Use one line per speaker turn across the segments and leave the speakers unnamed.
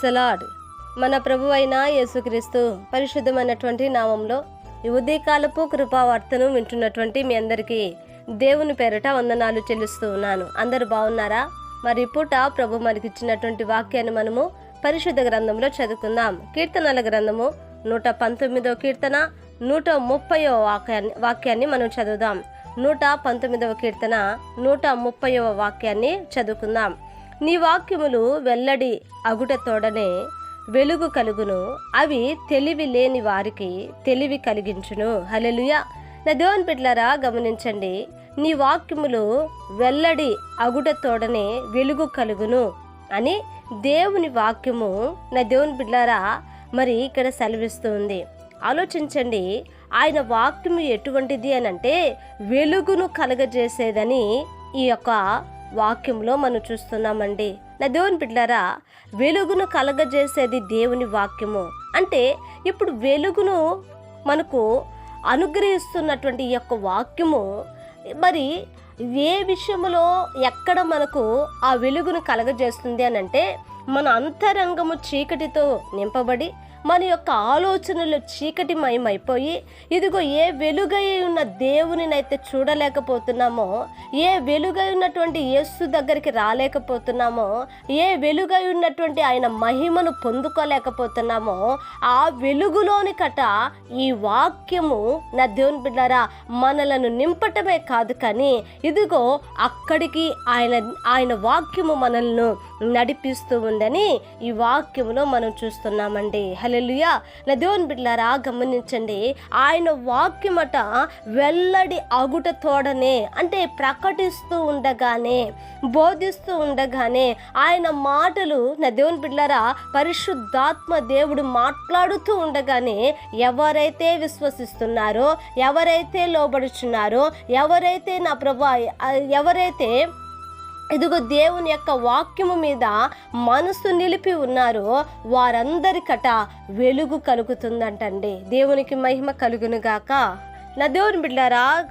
Praise lord మన ప్రభు అయిన యేసుక్రీస్తు పరిశుద్ధమైనటువంటి నామంలో ఈ ఉదయకాలపు కృపావార్తను వింటున్నటువంటి మీ అందరికీ దేవుని పేరట వందనాలు చెల్లిస్తూ ఉన్నాను. అందరు బాగున్నారా? మరి పూట ప్రభు మనకి ఇచ్చినటువంటి వాక్యాన్ని మనము పరిశుద్ధ గ్రంథంలో చదువుకుందాం. కీర్తనల గ్రంథము నూట పంతొమ్మిదవ కీర్తన నూట ముప్పైవ వాక్యాన్ని వాక్యాన్ని మనం చదువుదాం. నూట పంతొమ్మిదవ కీర్తన నూట ముప్పైవ వాక్యాన్ని చదువుకుందాం. నీ వాక్యములు వెల్లడి అగుట తోడనే వెలుగు కలుగును. అవి తెలివి లేని వారికి తెలివి కలిగించును. హలెలుయ నా దేవుని బిడ్డలారా గమనించండి. నీ వాక్యములు వెల్లడి అగుట తోడనే వెలుగు కలుగును అని దేవుని వాక్యము నా దేవుని బిడ్డలారా మరి ఇక్కడ సెలవిస్తుంది. ఆలోచించండి. ఆయన వాక్యము ఎటువంటిది అని అంటే వెలుగును కలగజేసేదని ఈ యొక్క వాక్యంలో మనం చూస్తున్నామండి. నా దేవుని బిడ్డారా వెలుగును కలగజేసేది దేవుని వాక్యము. అంటే ఇప్పుడు వెలుగును మనకు అనుగ్రహిస్తున్నటువంటి ఈ యొక్క వాక్యము మరి ఏ విషయంలో ఎక్కడ మనకు ఆ వెలుగును కలగజేస్తుంది అని అంటే మన అంతరంగము చీకటితో నింపబడి మన యొక్క ఆలోచనలు చీకటిమయమైపోయి ఇదిగో ఏ వెలుగై ఉన్న దేవునినైతే చూడలేకపోతున్నామో ఏ వెలుగై ఉన్నటువంటి యేసు దగ్గరికి రాలేకపోతున్నామో ఏ వెలుగై ఉన్నటువంటి ఆయన మహిమను పొందుకోలేకపోతున్నామో ఆ వెలుగులోని కట ఈ వాక్యము నా దేవుని బిడ్డారా మనలను నింపటమే కాదు కానీ ఇదిగో అక్కడికి ఆయన ఆయన వాక్యము మనల్ని నడిపిస్తూ ఉందని ఈ వాక్యంలో మనం చూస్తున్నామండి. హలెలుయా నా దేవుని బిడ్డలారా గమనించండి. ఆయన వాక్యమట వెల్లడి అగుట తోడనే అంటే ప్రకటిస్తూ ఉండగానే బోధిస్తూ ఉండగానే ఆయన మాటలు నా దేవుని బిడ్డలారా పరిశుద్ధాత్మ దేవుడు మాట్లాడుతూ ఉండగానే ఎవరైతే విశ్వసిస్తున్నారో ఎవరైతే లోబడుచున్నారో ఎవరైతే నా ప్రభా ఎవరైతే ఇదిగో దేవుని యొక్క వాక్యము మీద మనసు నిలిపి ఉన్నారో వారందరికట వెలుగు కలుగుతుందంటండి. దేవునికి మహిమ కలుగునుగాక. నా దేవుని బిడ్డారా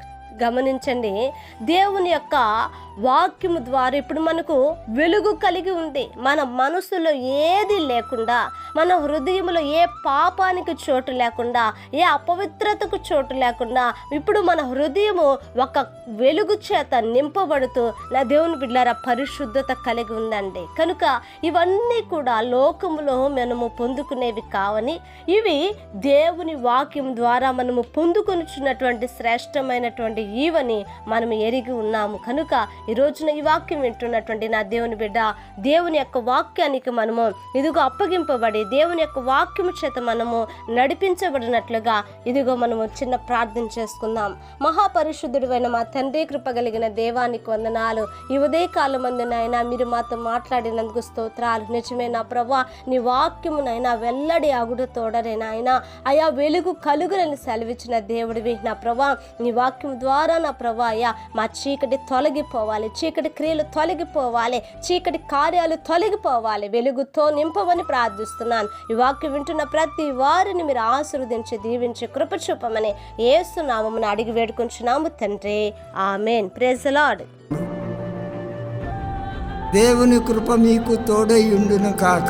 గమనించండి. దేవుని యొక్క వాక్యము ద్వారా ఇప్పుడు మనకు వెలుగు కలిగి ఉంది. మన మనసులో ఏది లేకుండా మన హృదయంలో ఏ పాపానికి చోటు లేకుండా ఏ అపవిత్రతకు చోటు లేకుండా ఇప్పుడు మన హృదయము ఒక వెలుగు చేత నింపబడుతూ నా దేవుని బిడ్డారా పరిశుద్ధత కలిగి ఉందండి. కనుక ఇవన్నీ కూడా లోకములో మనము పొందుకునేవి కావని ఇవి దేవుని వాక్యం ద్వారా మనము పొందుకొనిచున్నటువంటి శ్రేష్టమైనటువంటి ఈవని మనం ఎరిగి ఉన్నాము. కనుక ఈ రోజున ఈ వాక్యం వింటున్నటువంటి నా దేవుని బిడ్డ దేవుని యొక్క వాక్యానికి మనము ఇదిగో అప్పగింపబడి దేవుని యొక్క వాక్యము చేత మనము నడిపించబడినట్లుగా ఇదిగో మనము చిన్న ప్రార్థన చేసుకుందాం. మహాపరిశుద్ధుడు మా తండ్రి కృప కలిగిన దేవానికి వందనాలు. ఈ ఉదయకాలం మందునైనా మీరు మాతో మాట్లాడినందుకు స్తోత్రాలు. నిజమే నా ప్రభా నీ వాక్యమునైనా వెల్లడి అగుడు తోడరే నాయన. అయా వెలుగు కలుగునని సెలవిచ్చిన దేవుడివి నా ప్రభా. నీ వాక్యం ద్వారా నా ప్రభా అయ్యా మా చీకటి తొలగిపోవాలి చీకటి క్రియలు తొలగిపోవాలి చీకటి కార్యాలు తొలగిపోవాలి వెలుగుతో నింపమని ప్రార్థిస్తున్నాను. ఈ వాక్యం వింటున్న ప్రతి వారిని మీరు ఆశీర్వదించి దీవించి కృప చూపమని ఏసునామమును అడిగి వేడుకుంటున్నాము తండ్రి. ఆమెన్. ప్రేజ్ లాడ్
దేవుని కృప మీకు తోడై ఉండును కాక.